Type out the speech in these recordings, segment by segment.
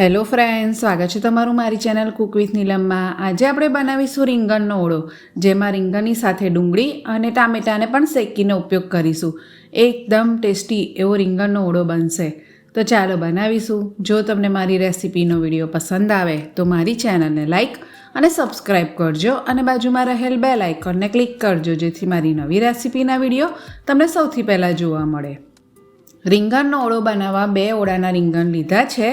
Hello friend સ્વાગત છે તમારું મારી ચેનલ કુક વિથ નીલમમાં. આજે આપણે બનાવીશું રીંગણનો ઓળો, જેમાં રીંગણની સાથે ડુંગળી અને ટામેટાને પણ શેકીને ઉપયોગ કરીશું. એકદમ ટેસ્ટી એવો રીંગણનો ઓળો બનશે. તો ચાલો બનાવીશું. જો તમને મારી રેસિપીનો વીડિયો પસંદ આવે, તો મારી ચેનલને લાઇક અને સબસ્ક્રાઇબ કરજો અને બાજુમાં રહેલ બે લાઇકનને ક્લિક કરજો, જેથી મારી નવી રેસિપીના વીડિયો તમને સૌથી પહેલાં જોવા મળે. રીંગણનો ઓળો બનાવવા બે ઓળાના રીંગણ લીધા છે.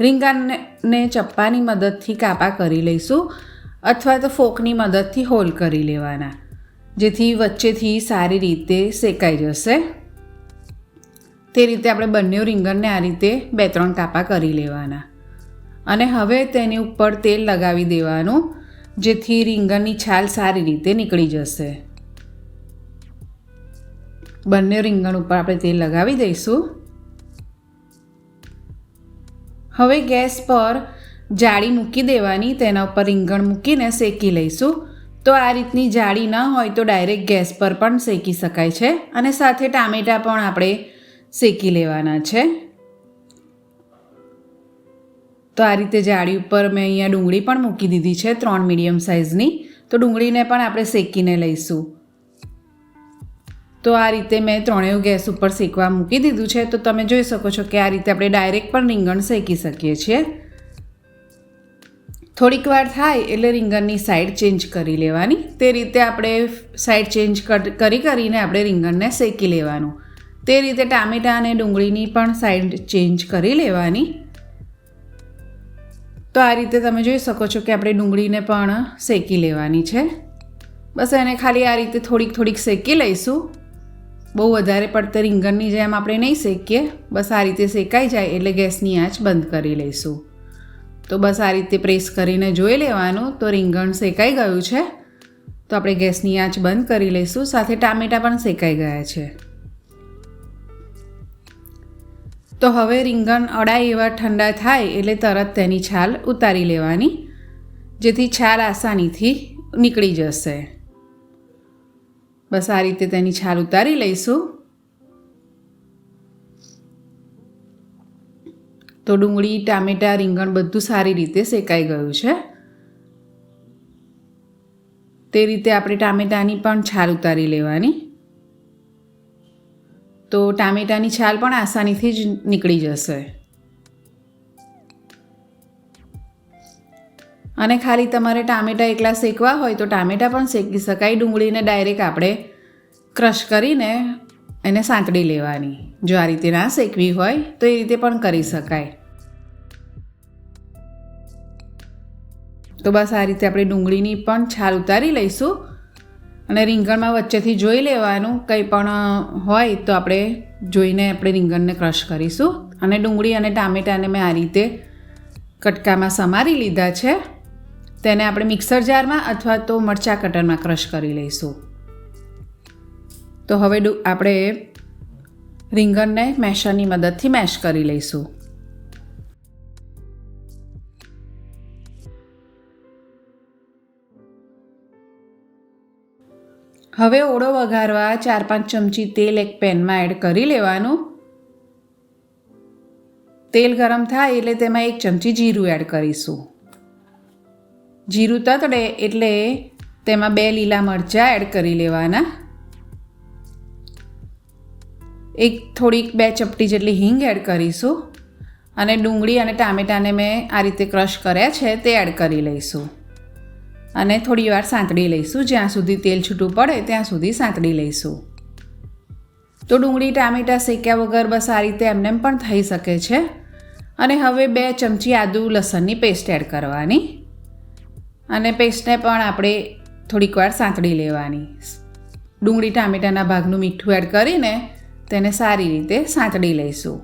રીંગણને ચપ્પાની મદદથી કાપા કરી લઈશું અથવા તો ફોકની મદદથી હોલ કરી લેવાના, જેથી વચ્ચેથી સારી રીતે શેકાઈ જશે. તે રીતે આપણે બંને રીંગણને આ રીતે બે ત્રણ કાપા કરી લેવાના. અને હવે તેની ઉપર તેલ લગાવી દેવાનું, જેથી રીંગણની છાલ સારી રીતે નીકળી જશે. બંને રીંગણ ઉપર આપણે તેલ લગાવી દઈશું. હવે ગેસ પર જાળી મૂકી દેવાની, તેના ઉપર રીંગણ મૂકીને શેકી લઈશું. તો આ રીતની જાળી ન હોય તો ડાયરેક્ટ ગેસ પર પણ શેકી શકાય છે અને સાથે ટામેટાં પણ આપણે શેકી લેવાના છે. તો આ રીતે જાળી ઉપર મેં અહીંયા ડુંગળી પણ મૂકી દીધી છે, ત્રણ મીડિયમ સાઇઝની. તો ડુંગળીને પણ આપણે શેકીને લઈશું. તો આ રીતે મેં ત્રણેય ગેસ ઉપર શેકવા મૂકી દીધું છે. તો તમે જોઈ શકો છો કે આ રીતે આપણે ડાયરેક્ટ પણ રીંગણ શેકી શકીએ છીએ. થોડીક વાર થાય એટલે રીંગણની સાઈડ ચેન્જ કરી લેવાની. તે રીતે આપણે સાઈડ ચેન્જ કરી કરીને આપણે રીંગણને શેકી લેવાનું. તે રીતે ટામેટાં અને ડુંગળીની પણ સાઈડ ચેન્જ કરી લેવાની. તો આ રીતે તમે જોઈ શકો છો કે આપણે ડુંગળીને પણ શેકી લેવાની છે. બસ એને ખાલી આ રીતે થોડીક થોડીક શેકી લઈશું. બહુ વધારે પડતે રીંગણની જેમ આપણે નહીં શેકીએ, બસ આ રીતે શેકાઈ જાય એટલે ગેસની આંચ બંધ કરી લઈશું. તો બસ આ રીતે પ્રેસ કરીને જોઈ લેવાનું, તો રીંગણ શેકાઈ ગયું છે, તો આપણે ગેસની આંચ બંધ કરી લઈશું, સાથે ટામેટાં પણ શેકાઈ ગયા છે. તો હવે રીંગણ અડાય એવા ઠંડા થાય એટલે તરત તેની છાલ ઉતારી લેવાની, જેથી છાલ આસાનીથી નીકળી જશે. બસ આ રીતે તેની છાલ ઉતારી લઈશું. તો ડુંગળી, ટામેટાં, રીંગણ બધું સારી રીતે શેકાઈ ગયું છે. તે રીતે આપણે ટામેટાની પણ છાલ ઉતારી લેવાની. તો ટામેટાની છાલ પણ આસાનીથી જ નીકળી જશે. અને ખાલી તમારે ટામેટાં એકલા શેકવા હોય તો ટામેટાં પણ શેકી શકાય. ડુંગળીને ડાયરેક્ટ આપણે ક્રશ કરીને એને સાંતળી લેવાની. જો આ રીતે ના શેકવી હોય તો એ રીતે પણ કરી શકાય. તો બસ આ રીતે આપણે ડુંગળીની પણ છાલ ઉતારી લઈશું અને રીંગણમાં વચ્ચેથી જોઈ લેવાનું. કંઈ પણ હોય તો આપણે જોઈને આપણે રીંગણને ક્રશ કરીશું. અને ડુંગળી અને ટામેટાને મેં આ રીતે કટકામાં સમારી લીધા છે. તેને આપણે મિક્સર જારમાં અથવા તો મરચાં કટરમાં ક્રશ કરી લઈશું. તો હવે આપણે રીંગણને મેશરની મદદથી મેશ કરી લઈશું. હવે ઓળો વઘારવા ચાર પાંચ ચમચી તેલ એક પેનમાં એડ કરી લેવાનું. તેલ ગરમ થાય એટલે તેમાં એક ચમચી જીરું એડ કરીશું. જીરું તતડે એટલે તેમાં બે લીલા મરચાં એડ કરી લેવાના. એક થોડીક બે ચપટી જેટલી હિંગ એડ કરીશું અને ડુંગળી અને ટામેટાને મેં આ રીતે ક્રશ કર્યા છે તે એડ કરી લઈશું. અને થોડી વાર સાંતળી લઈશું. જ્યાં સુધી તેલ છૂટું પડે ત્યાં સુધી સાંતળી લઈશું. તો ડુંગળી, ટામેટાં શેક્યા વગર બસ આ રીતે એમને પણ થઈ શકે છે. અને હવે બે ચમચી આદુ લસણની પેસ્ટ એડ કરવાની. અને પેસ્ટને પણ આપણે થોડીક વાર સાંતળી લેવાની. ડુંગળી ટામેટાના ભાગનું મીઠું એડ કરીને તેને સારી રીતે સાંતળી લઈશું.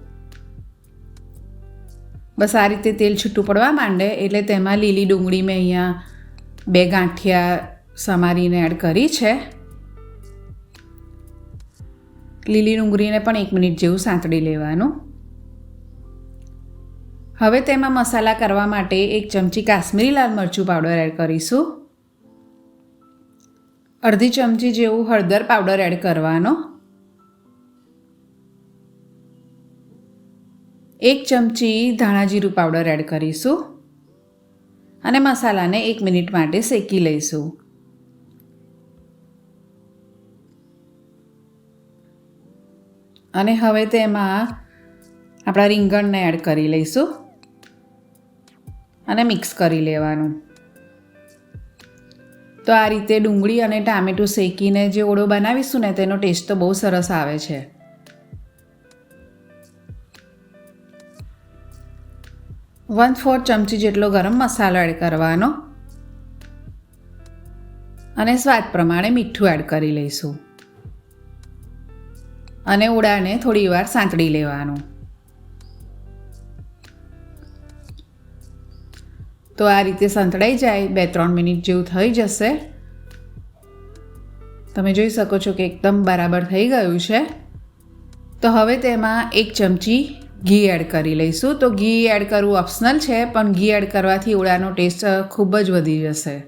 બસ આ રીતે તેલ છૂટું પડવા માંડે એટલે તેમાં લીલી ડુંગળી મેં અહીંયા બે ગાંઠિયા સમારીને એડ કરી છે. લીલી ડુંગળીને પણ એક મિનિટ જેવું સાંતળી લેવાનું. હવે તેમાં મસાલા કરવા માટે એક ચમચી કાશ્મીરી લાલ મરચું પાવડર એડ કરીશું. અડધી ચમચી જેવું હળદર પાવડર એડ કરવાનો. એક ચમચી ધાણા જીરું પાવડર એડ કરીશું. અને મસાલાને એક મિનિટ માટે શેકી લઈશું. અને હવે તેમાં આપણા રીંગણને એડ કરી લઈશું. અને મિક્સ કરી લેવાનું. તો આ રીતે ડુંગળી અને ટામેટું શેકીને જે ઓળો બનાવીશું ને, તેનો ટેસ્ટ તો બહુ સરસ આવે છે. વન ફોર ચમચી જેટલો ગરમ મસાલો એડ કરવાનો. અને સ્વાદ પ્રમાણે મીઠું એડ કરી લઈશું. અને ઉડાને થોડી વાર સાંતળી લેવાનું. તો આ રીતે સંતળાઈ જાય બે ત્રણ મિનિટ જેવું થઈ જશે. તમે જોઈ શકો છો કે એકદમ બરાબર થઈ ગયું છે. તો હવે તેમાં એક ચમચી ઘી એડ કરી લઈશું. તો ઘી એડ કરવું ઓપ્શનલ છે, પણ ઘી એડ કરવાથી ઓળાનો ટેસ્ટ ખૂબ જ વધી જશે.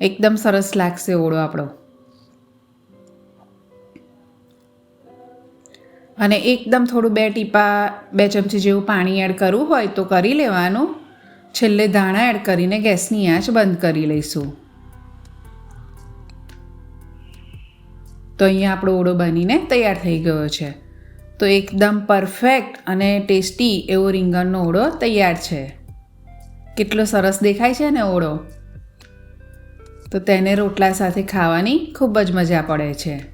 એકદમ સરસ લાગશે ઓળો આપણો. અને એકદમ થોડું બે ટીપા, બે ચમચી જેવું પાણી એડ કરવું હોય તો કરી લેવાનું. છેલ્લે ધાણા એડ કરીને ગેસની આંચ બંધ કરી લઈશું. તો અહીંયા આપણો ઓળો બનીને તૈયાર થઈ ગયો છે. તો એકદમ પરફેક્ટ અને ટેસ્ટી એવો રીંગણનો ઓળો તૈયાર છે. કેટલો સરસ દેખાય છે ને ઓળો? તો તેને રોટલા સાથે ખાવાની ખૂબ જ મજા પડે છે.